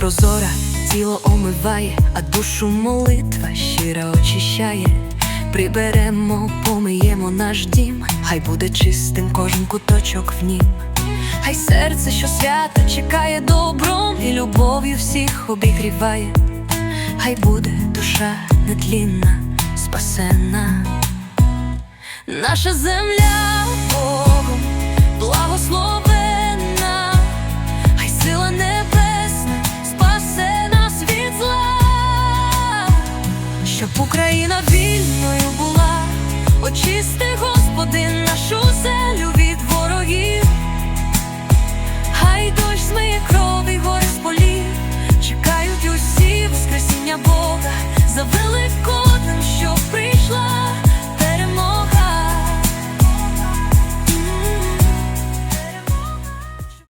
прозора, тіло омиває, а душу молитва щира очищає. Приберемо, помиємо наш дім, хай буде чистим кожен куточок в нім. Хай серце, що свято чекає добром і любов'ю всіх обігріває. Хай буде душа нетлінна, спасена. Наша земля щоб Україна вільною була, очисти, Господи, нашу землю від ворогів. Хай дощ змиє кров і гори з полів, чекають усі воскресіння Бога. За великодним, що